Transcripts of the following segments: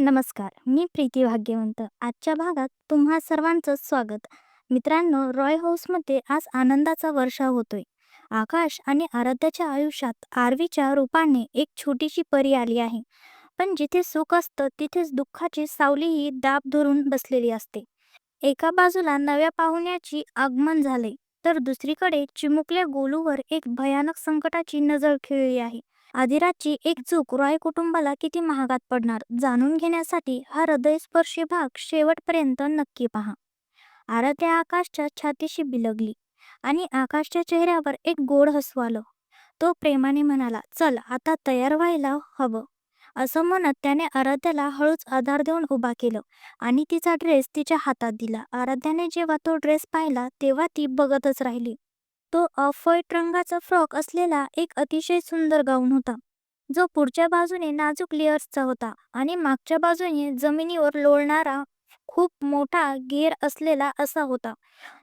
नमस्कार, मी प्रीती भाग्यवंत. आजच्या भागात तुम्हा सर्वांचं स्वागत. मित्रांनो, रॉय हाऊसमध्ये आज आनंदाचा वर्षाव होतोय. आकाश आणि आराध्याच्या आयुष्यात आरवीच्या रूपाने एक छोटीशी परी आली आहे. पण जिथे सुख असतं तिथेच दुःखाची सावलीही दाब धरून बसलेली असते. एका बाजूला नव्या पाहुण्याची आगमन झाले, तर दुसरीकडे चिमुकल्या गोलूवर एक भयानक संकटाची नजर खिळली आहे. आदिराजची एक चूक रॉय कुटुंबाला किती महागात पडणार जाणून घेण्यासाठी हा हृदयस्पर्शी भाग शेवटपर्यंत नक्की पहा. आराध्या आकाशच्या छातीशी बिलगली आणि आकाशच्या चेहऱ्यावर एक गोड हसू आलं. तो प्रेमाने म्हणाला चल आता तयार व्हायला हवं. असं म्हणत त्याने आराध्याला हळूच आधार देऊन उभा केलं आणि तिचा ड्रेस तिच्या हातात दिला. आराध्याने जेव्हा तो ड्रेस पाहिला तेव्हा ती बघतच राहिली. तो ऑफ व्हाईट रंगाचा फ्रॉक असलेला एक अतिशय सुंदर गाऊन होता. जो पुढच्या बाजूने नाजूक लेअर्सचा होता आणि मागच्या बाजूने जमिनीवर लोळणारा खूप मोठा घेर असलेला असा होता.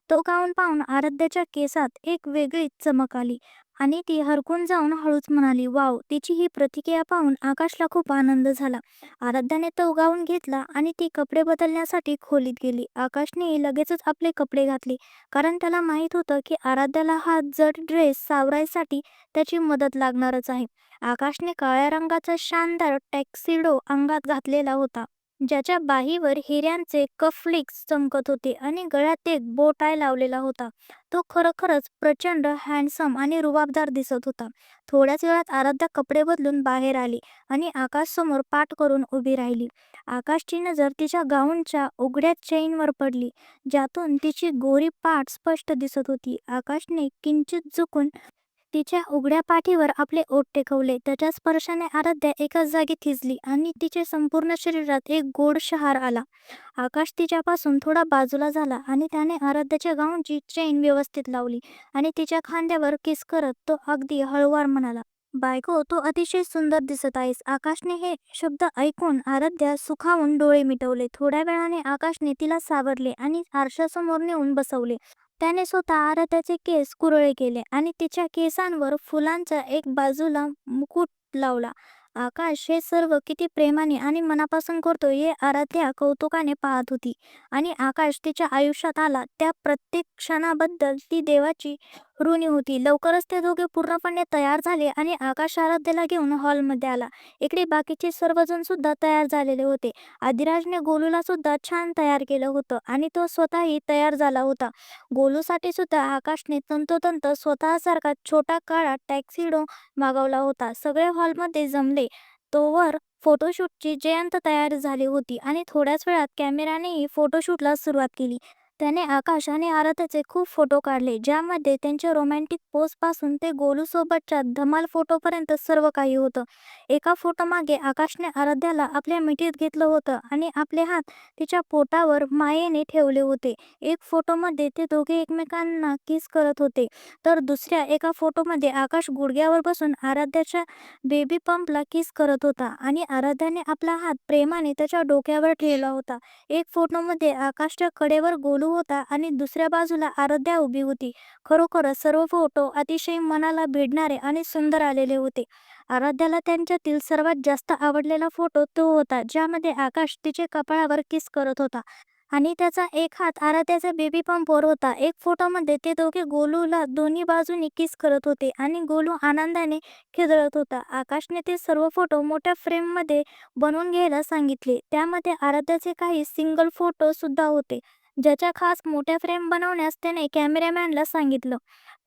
तो गाऊन पाहून आराध्याच्या केसात एक वेगळीच चमक आली आणि ती हरकून जाऊन हळूच म्हणाली वाव तिची ही प्रतिक्रिया पाहून आकाशला खूप आनंद झाला. आराध्याने तो गाऊन घेतला आणि ती कपडे बदलण्यासाठी खोलीत गेली. आकाशने लगेचच आपले कपडे घातले. कारण त्याला माहीत होतं की आराध्याला हा जड ड्रेस सावरायसाठी त्याची मदत लागणारच आहे. आकाशने काळ्या रंगाचा शानदार टॅक्सिडो अंगात घातलेला होता. ज्याच्या बाहीवर हिऱ्यांचे कफलिक्स चमकत होते आणि गळ्यात एक बोटाय लावलेला होता. तो खरोखरच प्रचंड हँडसम आणि रुबाबदार दिसत होता. थोड्याच वेळात आराध्या कपडे बदलून बाहेर आली आणि आकाश समोर पाठ करून उभी राहिली. आकाशची नजर तिच्या गाऊनच्या उघड्या चेनवर पडली ज्यातून तिची गोरी पाठ स्पष्ट दिसत होती. आकाशने किंचित झुकून तिच्या उघड्या पाठीवर आपले ओठ टेकवले. त्याच्या स्पर्शाने आराध्या एकाच जागी थिजली आणि तिचे संपूर्ण शरीरात एक गोड शहार आला. आकाश तिच्यापासून थोडा बाजूला झाला आणि त्याने आराध्याच्या गाऊनची चेन व्यवस्थित लावली आणि तिच्या खांद्यावर किस करत तो अगदी हळूवार म्हणाला बायको तू अतिशय सुंदर दिसत आहेस. आकाशने हे शब्द ऐकून आराध्या सुखावून डोळे मिटवले. थोड्या वेळाने आकाशने तिला सावरले आणि आरशासमोर नेऊन बसवले. त्याने स्वतः आराध्याचे केस कुरळे केले आणि तिच्या केसांवर फुलांचा एक बाजूला मुकुट लावला. आकाश हे सर्व किती प्रेमाने आणि मनापासून करतो हे आराध्या कौतुकाने पाहत होती आणि आकाश तिच्या आयुष्यात आला. त्या प्रत्येक क्षणाबद्दल ती देवाची ऋणी होती. लवकरच ते दोघे पूर्णपणे तयार झाले आणि आकाश आराध्यला घेऊन हॉलमध्ये आला. इकडे बाकीचे सर्वजण सुद्धा तयार झालेले होते. आदिराजने गोलूला सुद्धा छान तयार केलं होतं आणि तो स्वतःही तयार झाला होता. गोलूसाठी सुद्धा आकाशने तंतोतंत स्वतःसारखा छोटा काळा टॅक्सिडो मागवला होता. सगळे हॉलमध्ये जमले. तोवर फोटोशूटची जयंत तयार झाली होती आणि थोड्याच वेळात कॅमेरानेही फोटोशूटला सुरुवात केली. त्याने आकाश आणि आराध्याचे खूप फोटो काढले ज्यामध्ये त्यांच्या रोमॅन्टिक पोजपासून ते गोलूसोबतच्या धमाल फोटोपर्यंत सर्व काही होतं. एका फोटो मागे आकाशने आराध्याला आपल्या मिठीत घेतलं होतं आणि आपले हात तिच्या पोटावर मायेने ठेवले होते. एक फोटोमध्ये ते दोघे एकमेकांना किस करत होते. तर दुसऱ्या एका फोटोमध्ये आकाश गुडघ्यावर बसून आराध्याच्या बेबी पंपला किस करत होता आणि आराध्याने आपला हात प्रेमाने त्याच्या डोक्यावर ठेवला होता. एक फोटोमध्ये आकाशच्या कडेवर गोलू होता आणि दुसऱ्या बाजूला आराध्या उभी होती. खरोखरच सर्व फोटो अतिशय मनाला भिडणारे आणि सुंदर आलेले होते. आराध्याला त्यांच्यातील सर्वात जास्त आवडलेला फोटो तो होता ज्यामध्ये आकाश तिचे कपाळावर किस करत होता. आणि त्याचा एक हात आराध्याच्या बेबी पंपवर होता. एक फोटोमध्ये ते दोघे गोलूला दोन्ही बाजूनी किस करत होते आणि गोलू आनंदाने खिदळत होता. आकाशने ते सर्व फोटो मोठ्या फ्रेममध्ये बनवून घ्यायला सांगितले. त्यामध्ये आराध्याचे काही सिंगल फोटो सुद्धा होते. ज्याच्या खास मोठ्या फ्रेम बनवण्यास त्याने कॅमेरामॅनला सांगितलं.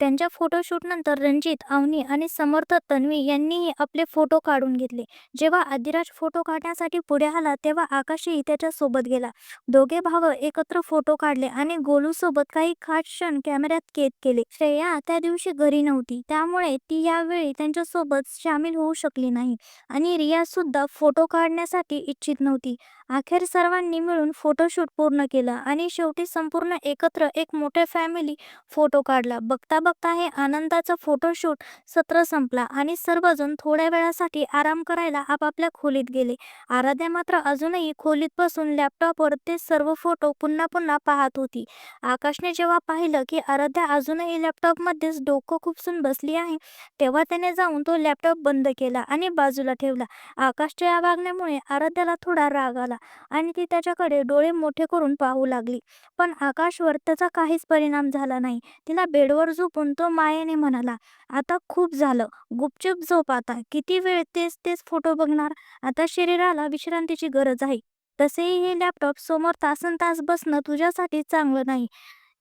त्यांच्या फोटोशूटनंतर रणजित अवनी आणि समर्थ तन्वी यांनीही आपले फोटो काढून घेतले. जेव्हा आदिराज फोटो काढण्यासाठी पुढे आला तेव्हा आकाशही त्याच्या सोबत गेला. दोघे भाव एकत्र फोटो काढले आणि गोलू सोबत काही खास क्षण कॅमेऱ्यात कैद केले. श्रेया त्या दिवशी घरी नव्हती त्यामुळे ती यावेळी त्यांच्यासोबत सामील होऊ शकली नाही आणि रिया सुद्धा फोटो काढण्यासाठी इच्छित नव्हती. अखेर सर्वांनी मिळून फोटोशूट पूर्ण केलं आणि शेवटी संपूर्ण एकत्र एक मोठे फॅमिली फोटो काढला. बघता बघता हे आनंदाचं फोटोशूट सत्र संपला आणि सर्वजण थोड्या वेळासाठी आराम करायला आपापल्या खोलीत गेले. आराध्या मात्र अजूनही खोलीत बसून लॅपटॉपवर ते सर्व फोटो पुन्हा पुन्हा पाहत होती. आकाशने जेव्हा पाहिलं की आराध्या अजूनही लॅपटॉपमध्येच डोकं खुपसून बसली आहे तेव्हा त्याने जाऊन तो लॅपटॉप बंद केला आणि बाजूला ठेवला. आकाशच्या या वागण्यामुळे आराध्याला थोडा राग आला आणि ती त्याच्याकडे डोळे मोठे करून पाहू लागली. पण आकाशवर त्याचा काहीच परिणाम झाला नाही. तिला बेडवर झोपून तो मायेने म्हणाला आता खूप झालं. गुपचूप झोप आता. किती वेळ तेच तेच फोटो बघणार? आता शरीराला विश्रांतीची गरज आहे. तसेही हे लॅपटॉप समोर तासन तास बसणं तुझ्यासाठी चांगलं नाही.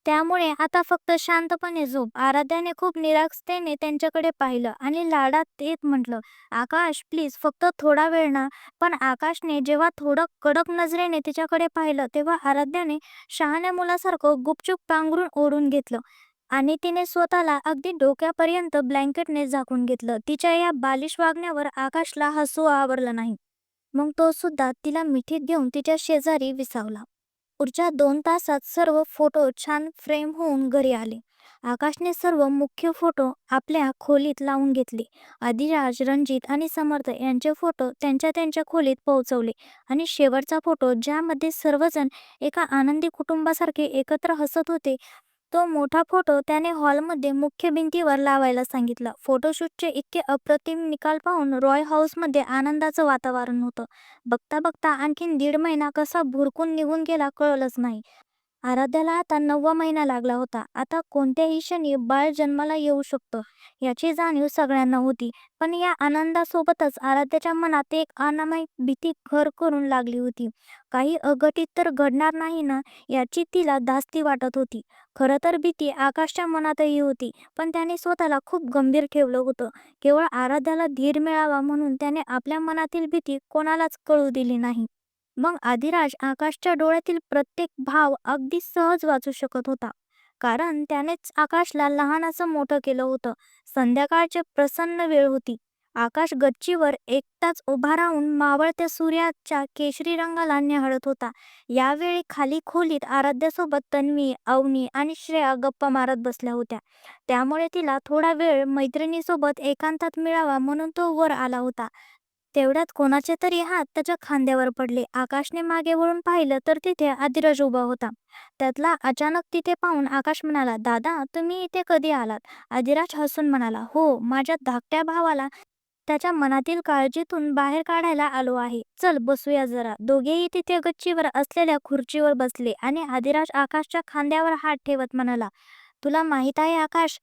त्यामुळे आता फक्त शांतपणे झोप आराध्याने खूप निरागसतेने त्यांच्याकडे पाहिलं आणि लाडात येत म्हटलं आकाश प्लीज फक्त थोडा वेळ ना. पण आकाशने जेव्हा थोडं कडक नजरेने तिच्याकडे पाहिलं तेव्हा आराध्याने शहाण्या मुलासारखं गुपचूप पांघरून ओढून घेतलं आणि तिने स्वतःला अगदी डोक्यापर्यंत ब्लँकेटने झाकून घेतलं. तिच्या या बालिश वागण्यावर आकाशला हसू आवरलं नाही. मग तो सुद्धा तिला मिठीत घेऊन तिच्या शेजारी विसावला. पुढच्या दोन तासात सर्व फोटो छान फ्रेम होऊन घरी आले. आकाशने सर्व मुख्य फोटो आपल्या खोलीत लावून घेतले. आदिराज रणजित आणि समर्थ यांचे फोटो त्यांच्या त्यांच्या खोलीत पोहोचवले आणि शेवटचा फोटो ज्यामध्ये सर्वजण एका आनंदी कुटुंबासारखे एकत्र हसत होते तो मोठा फोटो त्याने हॉलमध्ये मुख्य भिंतीवर लावायला सांगितला. फोटोशूटचे इतके अप्रतिम निकाल पाहून रॉय हाऊसमध्ये आनंदाचं वातावरण होतं. बघता बघता आणखीन दीड महिना कसा भुरकून निघून गेला कळलंच नाही. आराध्याला आता नववा महिना लागला होता. आता कोणत्याही क्षणी बाळ जन्माला येऊ शकतो याची जाणीव सगळ्यांना होती. पण या आनंदासोबतच आराध्याच्या मनात एक अनामय भीती घर करून लागली होती. काही अघटित तर घडणार नाही ना याची तिला धास्ती वाटत होती. खरं तर भीती आकाशच्या मनातही होती पण त्याने स्वतःला खूप गंभीर ठेवलं होतं. केवळ आराध्याला धीर मिळावा म्हणून त्याने आपल्या मनातील भीती कोणालाच कळू दिली नाही. मग आधिराज आकाशच्या डोळ्यातील प्रत्येक भाव अगदी सहज वाचू शकत होता. कारण त्यानेच आकाशला लहानाचं मोठं केलं होतं. संध्याकाळची प्रसन्न वेळ होती. आकाश गच्चीवर एकटाच उभा राहून मावळत्या सूर्याच्या केशरी रंगाला निहाळत होता. यावेळी खाली खोलीत आराध्यासोबत तन्वी अवनी आणि श्रेया गप्पा मारत बसल्या होत्या. त्यामुळे तिला थोडा वेळ मैत्रिणीसोबत एकांतात मिळावा म्हणून तो वर आला होता. तेवढ्यात कोणाचे तरी हात त्याच्या खांद्यावर पडले. आकाशने मागे वळून पाहिलं तर तिथे आदिराज उभा होता. त्यातला अचानक तिथे पाहून आकाश म्हणाला दादा तुम्ही इथे कधी आलात? आदिराज हसून म्हणाला हो माझ्या धाकट्या भावाला त्याच्या मनातील काळजीतून बाहेर काढायला आलो आहे. चल बसूया जरा. दोघेही तिथे गच्चीवर असलेल्या खुर्चीवर बसले आणि आदिराज आकाशच्या खांद्यावर हात ठेवत म्हणाला तुला माहीत आहे आकाश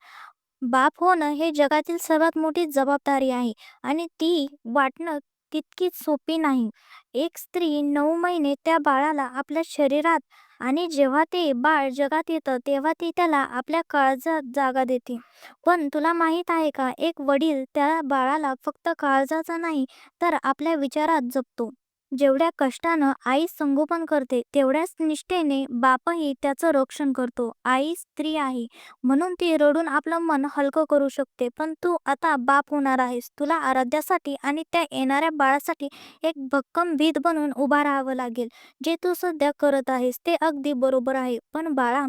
बाप होणं हे जगातील सर्वात मोठी जबाबदारी आहे आणि ती वाटणं तितकीच सोपी नाही. एक स्त्री नऊ महिने त्या बाळाला आपल्या शरीरात आणि जेव्हा ते बाळ जगात येतं तेव्हा ती त्याला आपल्या काळजात जागा देते. पण तुला माहीत आहे का एक वडील त्या बाळाला फक्त काळजाचा नाही तर आपल्या विचारात जपतो. जेवढ्या कष्टानं आई संगोपन करते तेवढ्याच निष्ठेने बापही त्याचं रक्षण करतो. आई स्त्री आहे म्हणून ती रडून आपलं मन हलकं करू शकते. पण तू आता बाप होणार आहेस. तुला आराध्यासाठी आणि त्या येणाऱ्या बाळासाठी एक भक्कम भीत बनून उभा राहावं लागेल. जे तू सध्या करत आहेस ते अगदी बरोबर आहे. पण बाळा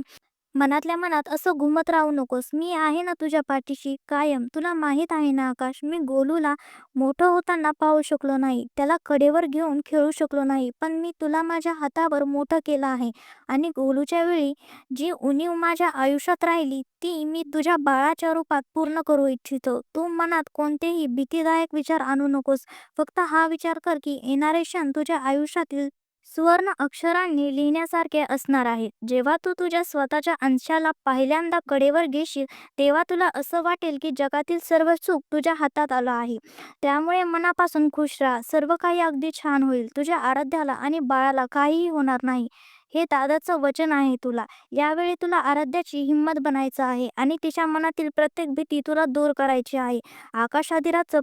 मनातल्या मनात असं घुमत राहू नकोस. मी आहे ना तुझ्या पाठीशी कायम. तुला माहीत आहे ना आकाश? मी गोलूला मोठं होताना पाहू शकलो नाही. त्याला कडेवर घेऊन खेळू शकलो नाही. पण मी तुला माझ्या हातावर मोठं केलं आहे. आणि गोलूच्या वेळी जी उणीव माझ्या आयुष्यात राहिली ती मी तुझ्या बाळाच्या रूपात पूर्ण करू इच्छितो. तू मनात कोणतेही भीतीदायक विचार आणू नकोस. फक्त हा विचार कर की येणारे क्षण तुझ्या आयुष्यातील सुवर्ण अक्षरांनी लिहिण्यासारखे असणार आहे. जेव्हा तू तुझ्या स्वतःच्या अंशाला पहिल्यांदा कडेवर घेशील तेव्हा तुला असं वाटेल की जगातील सर्व सुख तुझ्या हातात आलं आहे. त्यामुळे मनापासून खुश राहा. सर्व काही अगदी छान होईल. तुझ्या आराध्याला आणि बाळाला काहीही होणार नाही. हे दादाचं वचन आहे तुला. यावेळी तुला आराध्याची हिंमत बनायचं आहे आणि तिच्या मनातील प्रत्येक भीती तुला दूर करायची आहे. आकाश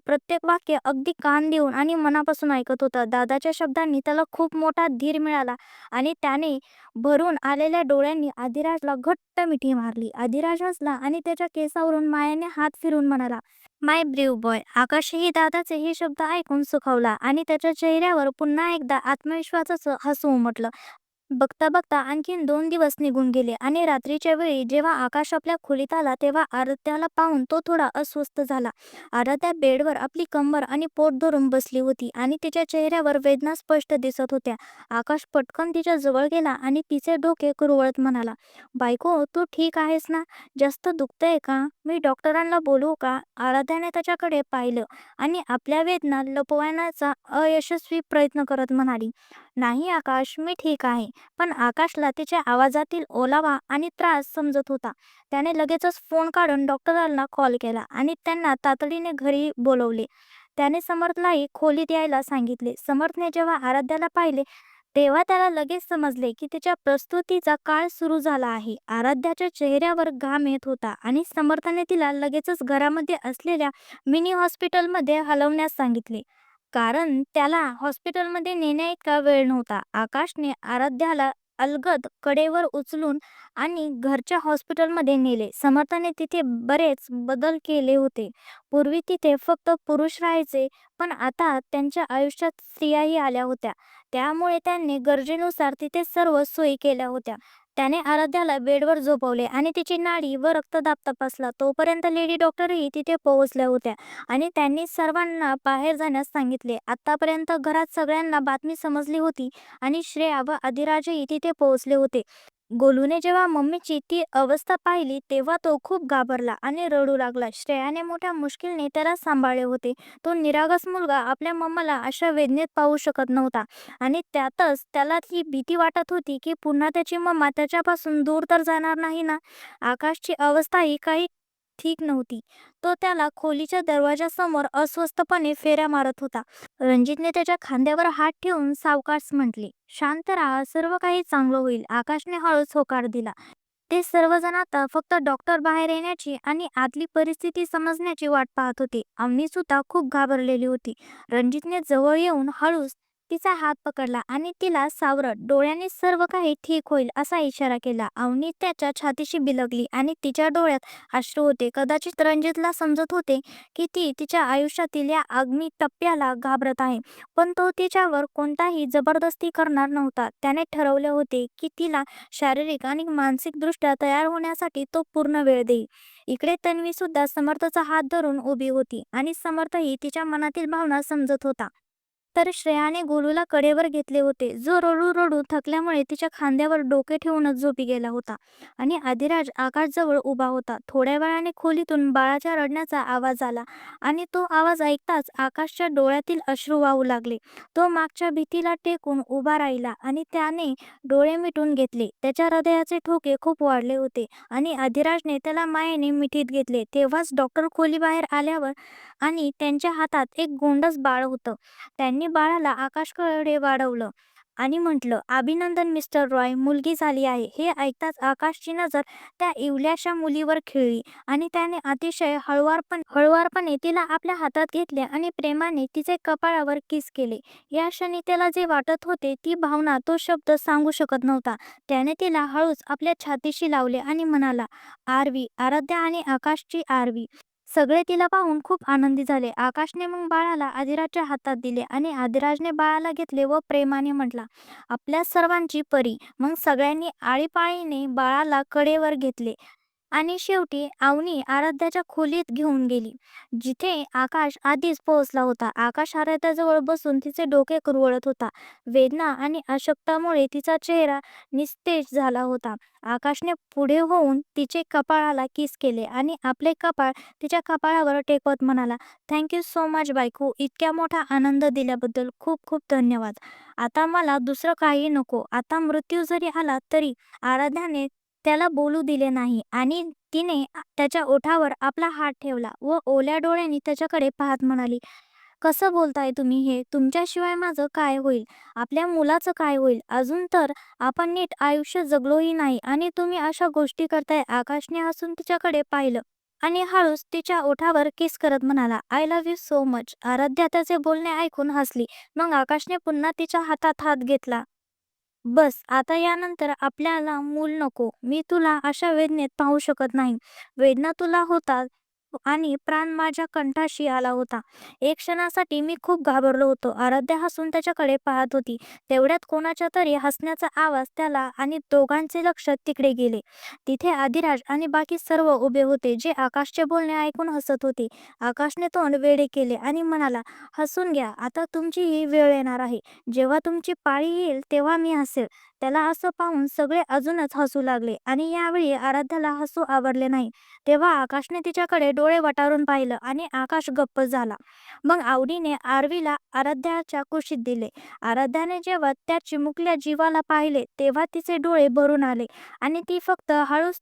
प्रत्येक वाक्य अगदी कान देऊन आणि मनापासून ऐकत होता. दादाच्या शब्दांनी त्याला खूप मोठा धीर मिळाला आणि त्याने भरून आलेल्या डोळ्यांनी आदिराजला घट्ट मिठी मारली. आदिराज हसला आणि त्याच्या केसावरून मायाने हात फिरून म्हणाला माय ब्रीव बॉय आकाशही दादाचे हे शब्द ऐकून सुखावला आणि त्याच्या चेहऱ्यावर पुन्हा एकदा आत्मविश्वासाचं हसू उमटलं. बघता बघता आणखीन दोन दिवस निघून गेले आणि रात्रीच्या वेळी जेव्हा आकाश आपल्या खोलीत आला तेव्हा आराध्याला पाहून तो थोडा अस्वस्थ झाला. आराध्या बेडवर आपली कंबर आणि पोट धरून बसली होती आणि तिच्या चेहऱ्यावर वेदना स्पष्ट दिसत होत्या. आकाश पटकन तिच्या जवळ गेला आणि तिचे डोके कुरवळत म्हणाला बायको तू ठीक आहेस ना? जास्त दुखतंय का? मी डॉक्टरांना बोलू का? आराध्याने त्याच्याकडे पाहिलं आणि आपल्या वेदना लपवण्याचा अयशस्वी प्रयत्न करत म्हणाली नाही आकाश मी ठीक आहे. पण आकाशला तिच्या आवाजातील ओलावा आणि त्रास समजत होता. त्याने लगेचच फोन काढून डॉक्टरांना कॉल केला आणि त्यांना तातडीने घरी बोलवले. त्याने समर्थलाही खोलीत यायला सांगितले. समर्थने जेव्हा आराध्याला पाहिले तेव्हा त्याला लगेच समजले की तिच्या प्रस्तुतीचा काळ सुरू झाला आहे. आराध्याच्या चेहऱ्यावर घाम येत होता आणि समर्थाने तिला लगेचच घरामध्ये असलेल्या मिनी हॉस्पिटलमध्ये हलवण्यास सांगितले. कारण त्याला हॉस्पिटलमध्ये नेण्याइतका वेळ नव्हता. आकाशने आराध्याला अलगद कडेवर उचलून आणि घरच्या हॉस्पिटलमध्ये नेले. समर्थाने तिथे बरेच बदल केले होते. पूर्वी तिथे फक्त पुरुष राहायचे पण आता त्यांच्या आयुष्यात स्त्रियाही आल्या होत्या. त्यामुळे त्यांनी गरजेनुसार तिथे सर्व सोयी केल्या होत्या. त्याने आराध्याला बेडवर झोपवले आणि तिची नाडी व रक्तदाब तपासला. तोपर्यंत लेडी डॉक्टरही तिथे पोहोचल्या होत्या आणि त्यांनी सर्वांना बाहेर जाण्यास सांगितले. आतापर्यंत घरात सगळ्यांना बातमी समजली होती आणि श्रेया व अधिराजही तिथे पोहोचले होते. गोलूने जेव्हा मम्मीची ती अवस्था पाहिली तेव्हा तो खूप घाबरला आणि रडू लागला. श्रेयाने मोठ्या मुश्किलने त्याला सांभाळले होते. तो निरागस मुलगा आपल्या मम्माला अशा वेदनेत पाहू शकत नव्हता आणि त्यातच त्याला ती भीती वाटत होती की पुन्हा त्याची मम्मा त्याच्यापासून दूर तर जाणार नाही ना? आकाशची अवस्थाही काही ठीक नव्हती. तो त्याला खोलीच्या दरवाजासमोर अस्वस्थपणे फेऱ्या मारत होता. रणजितने त्याच्या खांद्यावर हात ठेवून सावकाश म्हटले शांत राहा सर्व काही चांगलं होईल. आकाशने हळूच होकार दिला. ते सर्वजण आता फक्त डॉक्टर बाहेर येण्याची आणि आतली परिस्थिती समजण्याची वाट पाहत होते. अवनी सुद्धा खूप घाबरलेली होती. रणजितने जवळ येऊन हळूच तिचा हात पकडला आणि तिला सावरत डोळ्याने सर्व काही ठीक होईल असा इशारा केला. अवनी त्याच्या छातीशी बिलगली आणि तिच्या डोळ्यात अश्रू होते. कदाचित रणजितला समजत होते की ती तिच्या आयुष्यातील या आगमी टप्प्याला घाबरत आहे पण तो तिच्यावर कोणताही जबरदस्ती करणार नव्हता. त्याने ठरवले होते की तिला शारीरिक आणि मानसिकदृष्ट्या तयार होण्यासाठी तो पूर्ण वेळ देईल. इकडे तन्वी सुद्धा समर्थचा हात धरून उभी होती आणि समर्थही तिच्या मनातील भावना समजत होता. तर श्रेयाने गोलूला कडेवर घेतले होते. जो रडू रडू थकल्यामुळे तिच्या खांद्यावर डोके ठेवूनच झोपी गेला होता आणि आदिराज आकाशजवळ उभा होता. थोड्या वेळाने खोलीतून बाळाच्या रडण्याचा आवाज आला आणि तो आवाज ऐकताच आकाशच्या डोळ्यातील अश्रू वाहू लागले. तो मागच्या भीतीला टेकून उभा राहिला आणि त्याने डोळे मिटून घेतले. त्याच्या हृदयाचे ठोके खूप वाढले होते आणि अधिराजने त्याला मायेने मिठीत घेतले. तेव्हाच डॉक्टर खोलीबाहेर आल्यावर आणि त्यांच्या हातात एक गोंडस बाळ होतं. त्यांनी बाळाला आकाशकडे वाढवलं आणि म्हटलं अभिनंदन मिस्टर रॉय मुलगी झाली आहे. हे ऐकताच आकाशची नजर त्या इवल्याशा मुलीवर खिळली आणि त्याने अतिशय हळवारपण हळवारपणे तिला आपल्या हातात घेतले आणि प्रेमाने तिचे कपाळावर किस केले. या क्षणी त्याला जे वाटत होते ती भावना तो शब्द सांगू शकत नव्हता. त्याने तिला हळूच आपल्या छातीशी लावले आणि म्हणाला आरवी आराध्या आणि आकाशची आरवी. सगळे तिला पाहून खूप आनंदी झाले. आकाशने मग बाळाला आदिराजच्या हातात दिले आणि आदिराजने बाळाला घेतले व प्रेमाने म्हटला आपल्या सर्वांची परी. मग सगळ्यांनी आळीपाळीने बाळाला कडेवर घेतले. आणि शेवटी अवनी आराध्याच्या खोलीत घेऊन गेली. जिथे आकाश आधीच पोहोचला होता. आकाश आराध्याजवळ बसून तिचे डोके कुरवळत होता. वेदना आणि अशक्तामुळे तिचा चेहरा निस्तेज झाला होता. आकाशने पुढे होऊन तिचे कपाळाला किस केले आणि आपले कपाळ तिच्या कपाळावर टेकवत म्हणाला थँक्यू सो मच बायको. इतक्या मोठा आनंद दिल्याबद्दल खूप खूप धन्यवाद. आता मला दुसरं काही नको. आता मृत्यू जरी आला तरी आराध्याने त्याला बोलू दिले नाही आणि तिने त्याच्या ओठावर आपला हात ठेवला व ओल्या डोळ्यांनी त्याच्याकडे पाहत म्हणाली कसं बोलताय तुम्ही हे? तुमच्याशिवाय माझं काय होईल? आपल्या मुलाचं काय होईल? अजून तर आपण नीट आयुष्य जगलोही नाही आणि तुम्ही अशा गोष्टी करताय आकाशने हसून तिच्याकडे पाहिलं आणि हळूच तिच्या ओठावर किस करत म्हणाला I love you so much Aaradhya त्याचे बोलणे ऐकून हसली. मग आकाशने पुन्हा तिच्या हातात हात घेतला. बस आता यानंतर आपल्याला मूल नको. मी तुला अशा वेदनेत पाहू शकत नाही. वेदना तुला होतात आणि प्राण माझ्या कंठाशी आला होता. एक क्षणासाठी मी खूप घाबरलो होतो. आराध्या हसून त्याच्याकडे पाहत होती. तेवढ्यात कोणाच्या तरी हसण्याचा आवाज त्याला आणि दोघांचे लक्ष तिकडे गेले. तिथे आदिराज आणि बाकी सर्व उभे होते जे आकाशचे बोलणे ऐकून हसत होते. आकाशने तोंड वेडे केले आणि म्हणाला हसून घ्या. आता तुमची ही वेळ येणार आहे. जेव्हा तुमची पाळी येईल तेव्हा मी हसेल. त्याला असं पाहून सगळे अजूनच हसू लागले आणि यावेळी आराध्याला हसू आवडले नाही. तेव्हा आकाशने तिच्याकडे डोळे वटारून पाहिलं आणि आकाश गप्प झाला. मग आवडीने आरवीला आराध्याच्या कुशीत दिले. आराध्याने जेव्हा त्या चिमुकल्या जीवाला पाहिले तेव्हा तिचे डोळे भरून आले आणि ती फक्त हळूच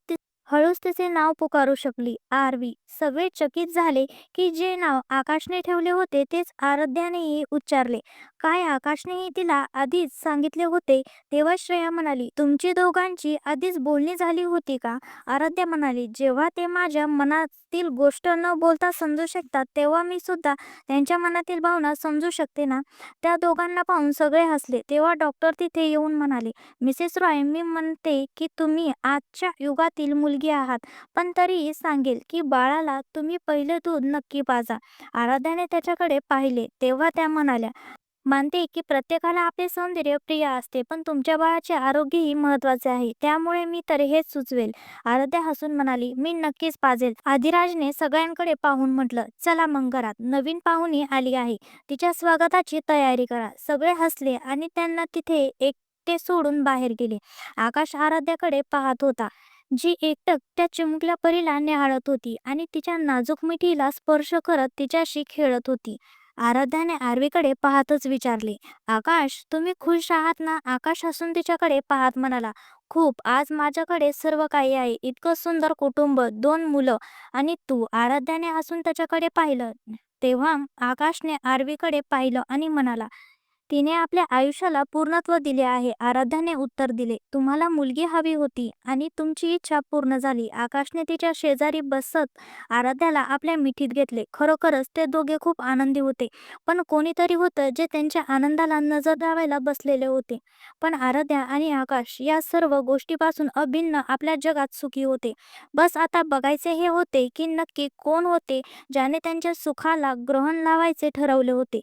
हळूच तिचे नाव पुकारू शकली. आरवी सगळे चकित झाले की जे नाव आकाशने ठेवले होते तेच आराध्यानेही उच्चारले. काय आकाशनेही तिला आधीच सांगितले होते? तेव्हा श्रेया म्हणाली तुमची दोघांची आधीच बोलणी झाली होती का? आराध्या म्हणाली जेव्हा ते माझ्या मनातील गोष्ट न बोलता समजू शकतात तेव्हा मी सुद्धा त्यांच्या मनातील भावना समजू शकते ना? त्या दोघांना पाहून सगळे हसले. तेव्हा डॉक्टर तिथे येऊन म्हणाले मिसेस रॉय मी म्हणते की तुम्ही आजच्या युगातील मुलगी आहात. पण तरीही सांगेल की बाळाला तुम्ही पहिले दूध नक्की पाजा. आराध्याने त्याच्याकडे पाहिले तेव्हा त्या म्हणाल्या मानते की प्रत्येकाला आपले सौंदर्य प्रिय असते पण तुमच्या बाळाचे आरोग्यही महत्त्वाचे आहे. त्यामुळे मी तर हेच सुचवेल. आराध्या हसून म्हणाली मी नक्कीच पाजेल. आधिराजने सगळ्यांकडे पाहून म्हटलं चला मग घरात. नवीन पाहुणी आली आहे. तिच्या स्वागताची तयारी करा. सगळे हसले आणि त्यांना तिथे एकटे सोडून बाहेर गेले. आकाश आराध्याकडे पाहत होता. जी एकटक त्या चिमुकल्या परीला निहाळत होती आणि तिच्या नाजूक मिठीला स्पर्श करत तिच्याशी खेळत होती. आराध्याने आरवीकडे पाहतच विचारले आकाश तुम्ही खुश आहात ना? आकाश हसून तिच्याकडे पाहत म्हणाला खूप आज माझ्याकडे सर्व काही आहे. इतकं सुंदर कुटुंब दोन मुलं आणि तू आराध्याने हसून त्याच्याकडे पाहिलं. तेव्हा आकाशने आरवीकडे पाहिलं आणि म्हणाला तिने आपल्या आयुष्याला पूर्णत्व दिले आहे आराध्याने उत्तर दिले. तुम्हाला मुलगी हवी होती आणि तुमची इच्छा पूर्ण झाली. आकाशने तिच्या शेजारी बसत आराध्याला आपल्या मिठीत घेतले. खरोखरच ते दोघे खूप आनंदी होते. पण कोणीतरी होतं जे त्यांच्या आनंदाला नजर लावायला बसलेले होते. पण आराध्या आणि आकाश या सर्व गोष्टीपासून अभिन्न आपल्या जगात सुखी होते. बस आता बघायचे हे होते की नक्की कोण होते ज्याने त्यांच्या सुखाला ग्रहण लावायचे ठरवले होते.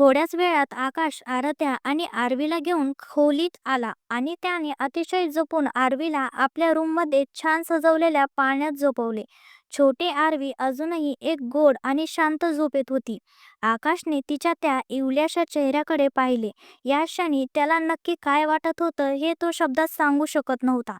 थोड्याच वेळात आकाश आरत्या आणि आरवीला घेऊन खोलीत आला आणि त्याने अतिशय जपून आरवीला आपल्या रूममध्ये छान सजवलेल्या पाण्यात झोपवले. छोटे आरवी अजूनही एक गोड आणि शांत झोपेत होती. आकाशने तिच्या त्या इवल्याशा चेहऱ्याकडे पाहिले. या क्षणी त्याला नक्की काय वाटत होतं हे तो शब्दात सांगू शकत नव्हता.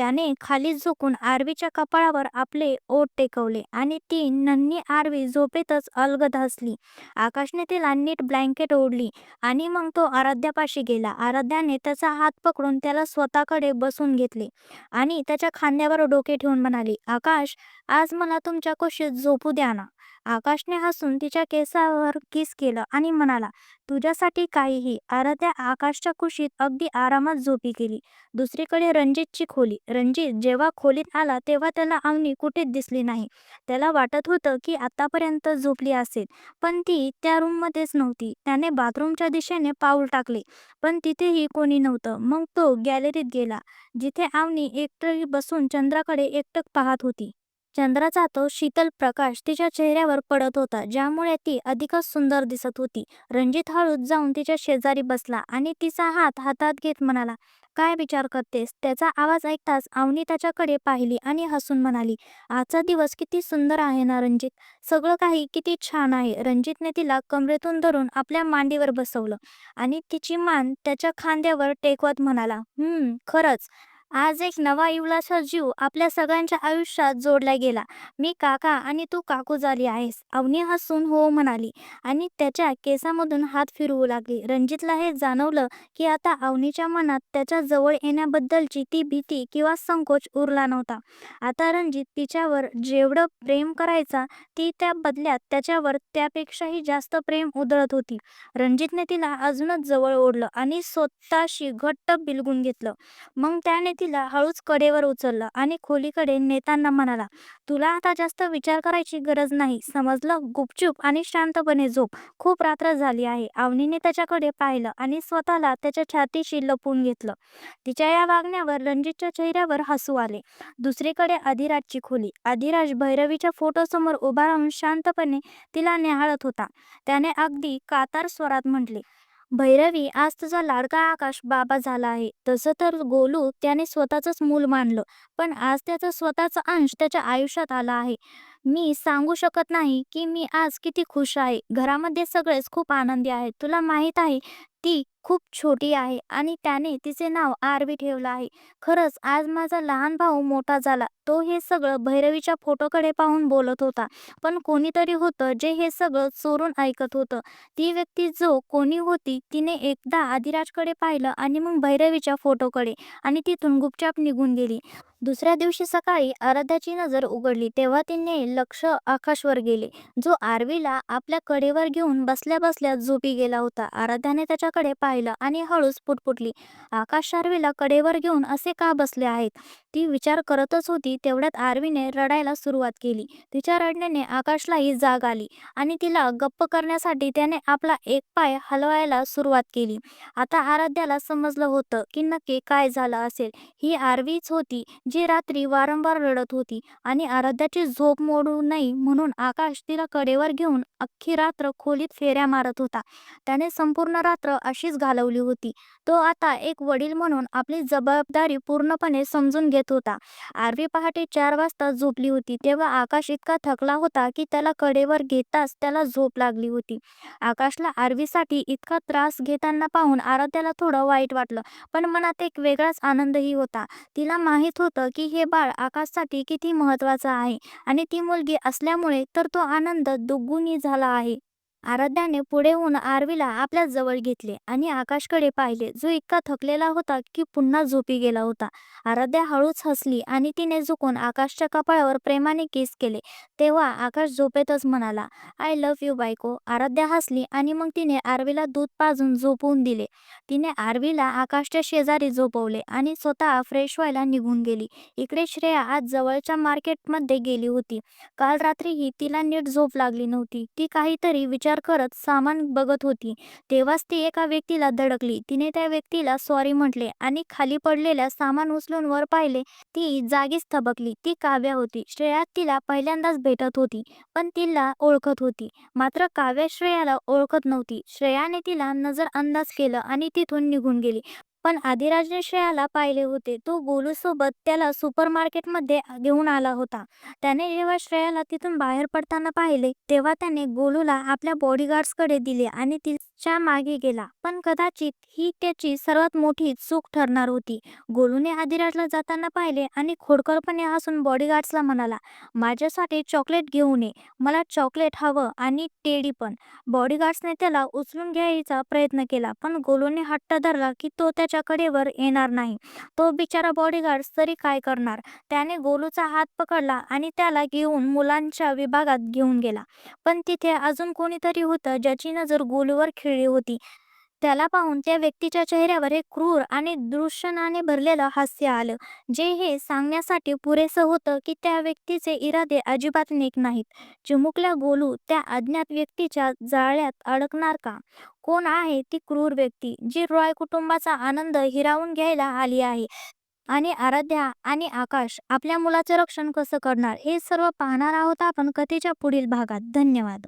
त्याने खाली झुकून आरवीच्या कपाळावर आपले ओट टेकवले आणि ती नन्ही आरवी झोपेतच अलगद हसली. आकाशने तिला नीट ब्लँकेट ओढली आणि मग तो आराध्यापाशी गेला. आराध्याने त्याचा हात पकडून त्याला स्वतःकडे बसून घेतले आणि त्याच्या खांद्यावर डोके ठेवून म्हणाली आकाश आज मला तुमच्या कुशीत झोपू द्या ना. आकाशने हसून तिच्या केसावर किस केलं आणि म्हणाला तुझ्यासाठी काहीही. आराध्या आकाशच्या कुशीत अगदी आरामात झोपी गेली. दुसरीकडे रणजितची खोली. रणजित जेव्हा खोलीत आला तेव्हा त्याला अवनी कुठेच दिसली नाही. त्याला वाटत होतं की आतापर्यंत झोपली असेल पण ती त्या रूममध्येच नव्हती. त्याने बाथरूमच्या दिशेने पाऊल टाकले पण तिथेही कोणी नव्हतं. मग तो गॅलरीत गेला जिथे आवनी एकटरी बसून चंद्राकडे एकटक पाहत होती. चंद्राचा तो शीतल प्रकाश तिच्या चेहऱ्यावर पडत होता ज्यामुळे ती अधिकच सुंदर दिसत होती. रणजित हळूच जाऊन तिच्या शेजारी बसला आणि तिचा हात हातात घेत म्हणाला काय विचार करतेस? त्याचा आवाज ऐकताच आवनी त्याच्याकडे पाहिली आणि हसून म्हणाली आजचा दिवस किती सुंदर आहे ना रणजित. सगळं काही किती छान आहे. रणजितने तिला कमरेतून धरून आपल्या मांडीवर बसवलं आणि तिची मान त्याच्या खांद्यावर टेकवत म्हणाला हम्म खरंच. आज एक नवा इवलासा जीव आपल्या सगळ्यांच्या आयुष्यात जोडला गेला. मी काका आणि तू काकू झाली आहेस. अवनी हसून हो म्हणाली आणि त्याच्या केसामधून हात फिरवू लागली. रणजितला हे जाणवलं की आता अवनीच्या मनात त्याच्याजवळ येण्याबद्दलची ती भीती किंवा संकोच उरला नव्हता. आता रणजित तिच्यावर जेवढं प्रेम करायचा ती त्या बदल्यात त्याच्यावर त्यापेक्षाही जास्त प्रेम उधळत होती. रणजितने तिला अजूनच जवळ ओढलं आणि स्वतःशी घट्ट बिलगून घेतलं. मग त्याने तिला हळूच कडेवर उचललं आणि खोलीकडे नेताना म्हणाला तुला आता जास्त विचार करायची गरज नाही. समजलं? गुपचूप आणि शांतपणे झोप. खूप रात्र झाली आहे. अवनीने त्याच्याकडे पाहिलं आणि स्वतःला त्याच्या छातीशी लपून घेतलं. तिच्या या वागण्यावर रणजितच्या चेहऱ्यावर हसू आले. दुसरीकडे अधिराजची खोली. अधिराज भैरवीच्या फोटोसमोर उभा राहून शांतपणे तिला निहाळत होता. त्याने अगदी कातार स्वरात म्हटले भैरवी आज तुझा लाडका आकाश बाबा झाला आहे. तसं तर गोलू त्याने स्वतःच मूल मानलं पण आज त्याचा स्वतःचा अंश त्याच्या आयुष्यात आला आहे. मी सांगू शकत नाही की मी आज किती खुश आहे. घरामध्ये सगळेच खूप आनंदी आहेत. तुला माहीत आहे ती खूप छोटी आहे आणि त्याने तिचे नाव आरवी ठेवलं आहे. खरंच आज माझा लहान भाऊ मोठा झाला. तो हे सगळं भैरवीच्या फोटोकडे पाहून बोलत होता. पण कोणीतरी होतं जे हे सगळं चोरून ऐकत होतं. ती व्यक्ती जो कोणी होती तिने एकदा आदिराजकडे पाहिलं आणि मग भैरवीच्या फोटोकडे आणि तिथून गुपचाप निघून गेली. दुसऱ्या दिवशी सकाळी आराध्याची नजर उघडली तेव्हा तिने लक्ष आकाशवर गेले. जो आरवीला आपल्या कडेवर घेऊन बसल्या बसल्या झोपी गेला होता. आराध्याने त्याच्याकडे पाहिलं आणि हळूच पुटपुटली. आकाश आरवीला कडेवर घेऊन असे का बसले आहेत? ती विचार करतच होती. तेवढ्यात आरवीने रडायला सुरुवात केली. तिच्या रडण्याने आकाशलाही जाग आली आणि तिला गप्प करण्यासाठी त्याने आपला एक पाय हलवायला सुरुवात केली. आता आराध्याला समजलं होतं की नक्की काय झालं असेल. ही आरवीच होती जी रात्री वारंवार रडत होती आणि आराध्याची झोप मोडू नये म्हणून आकाश तिला कडेवर घेऊन अख्खी रात्र खोलीत फेऱ्या मारत होता. त्याने संपूर्ण रात्र अशीच घालवली होती. तो आता एक वडील म्हणून आपली जबाबदारी पूर्णपणे समजून घेत होता. आरवी पहाटे चार वाजता झोपली होती. तेव्हा आकाश इतका थकला होता की त्याला कडेवर घेताच त्याला झोप लागली होती. आकाशला आरवीसाठी इतका त्रास घेताना पाहून आराध्याला थोडं वाईट वाटलं पण मनात एक वेगळाच आनंदही होता. तिला माहीत होतं की हे बाळ आकाशसाठी किती महत्वाचं आहे आणि ती मुलगी असल्यामुळे तर तो आनंद दुग्गुनी झाला आहे. आराध्याने पुढे होऊन आरवीला आपल्या जवळ घेतले आणि आकाशकडे पाहिले. जो इतका थकलेला होता की पुन्हा झोपी गेला होता. आराध्या हळूच हसली आणि तिने झुकून आकाशच्या कपाळावर प्रेमाने किस केले. तेव्हा आकाश झोपेतच म्हणाला आय लव्ह यू बायको. आराध्या हसली आणि मग तिने आरवीला दूध पाजून झोपवून दिले. तिने आरवीला आकाशच्या शेजारी झोपवले आणि स्वतः फ्रेश व्हायला निघून गेली. इकडे श्रेया आज जवळच्या मार्केटमध्ये गेली होती. काल रात्रीही तिला नीट झोप लागली नव्हती. ती काहीतरी विचार करत सामान बघत होती. तेव्हाच ती एका व्यक्तीला धडकली. तिने त्या व्यक्तीला सॉरी म्हटले आणि खाली पडलेल्या सामान उचलून वर पाहिले. ती जागीच थबकली. ती काव्या होती. श्रेया तिला पहिल्यांदाच भेटत होती पण तिला ओळखत होती. मात्र काव्या श्रेयाला ओळखत नव्हती. श्रेयाने तिला नजर अंदाज केलं आणि तिथून निघून गेली. पण आदिराजने श्रेयाला पाहिले होते. तो गोलूसोबत त्याला सुपर मार्केटमध्ये घेऊन आला होता. त्याने जेव्हा श्रेयाला तिथून बाहेर पडताना पाहिले तेव्हा त्याने गोलूला आपल्या बॉडीगार्ड्सकडे दिले आणि ती च्या मागे गेला. पण कदाचित ही त्याची सर्वात मोठी चूक ठरणार होती. गोलूने आदिराजला जाताना पाहिले आणि खोडकरपणे हसून बॉडीगार्ड्सला म्हणाला माझ्यासाठी चॉकलेट घेऊन ये मला चॉकलेट हवं आणि टेडी पण. बॉडीगार्ड्सने त्याला उचलून घ्यायचा प्रयत्न केला पण गोलूने हट्ट धरला की तो त्याच्या कडेवर येणार नाही. तो बिचारा बॉडीगार्ड्स तरी काय करणार? त्याने गोलूचा हात पकडला आणि त्याला घेऊन मुलांच्या विभागात घेऊन गेला. पण तिथे अजून कोणीतरी होतं ज्याची नजर गोलूवर खेळ खिळली होती. त्याला पाहून त्या व्यक्तीच्या चेहऱ्यावर हे क्रूर आणि दृश्यनाने भरलेलं हास्य आलं जे हे सांगण्यासाठी पुरेसं होतं की त्या व्यक्तीचे इरादे अजिबात नेक नाहीत. चिमुकल्या गोलू त्या अज्ञात व्यक्तीच्या जाळ्यात अडकणार का? कोण आहे ती क्रूर व्यक्ती जी रॉय कुटुंबाचा आनंद हिरावून घ्यायला आली आहे? आणि आराध्या आणि आकाश आपल्या मुलाचं रक्षण कसं करणार? हे सर्व पाहणार आहोत आपण कथेच्या पुढील भागात. धन्यवाद.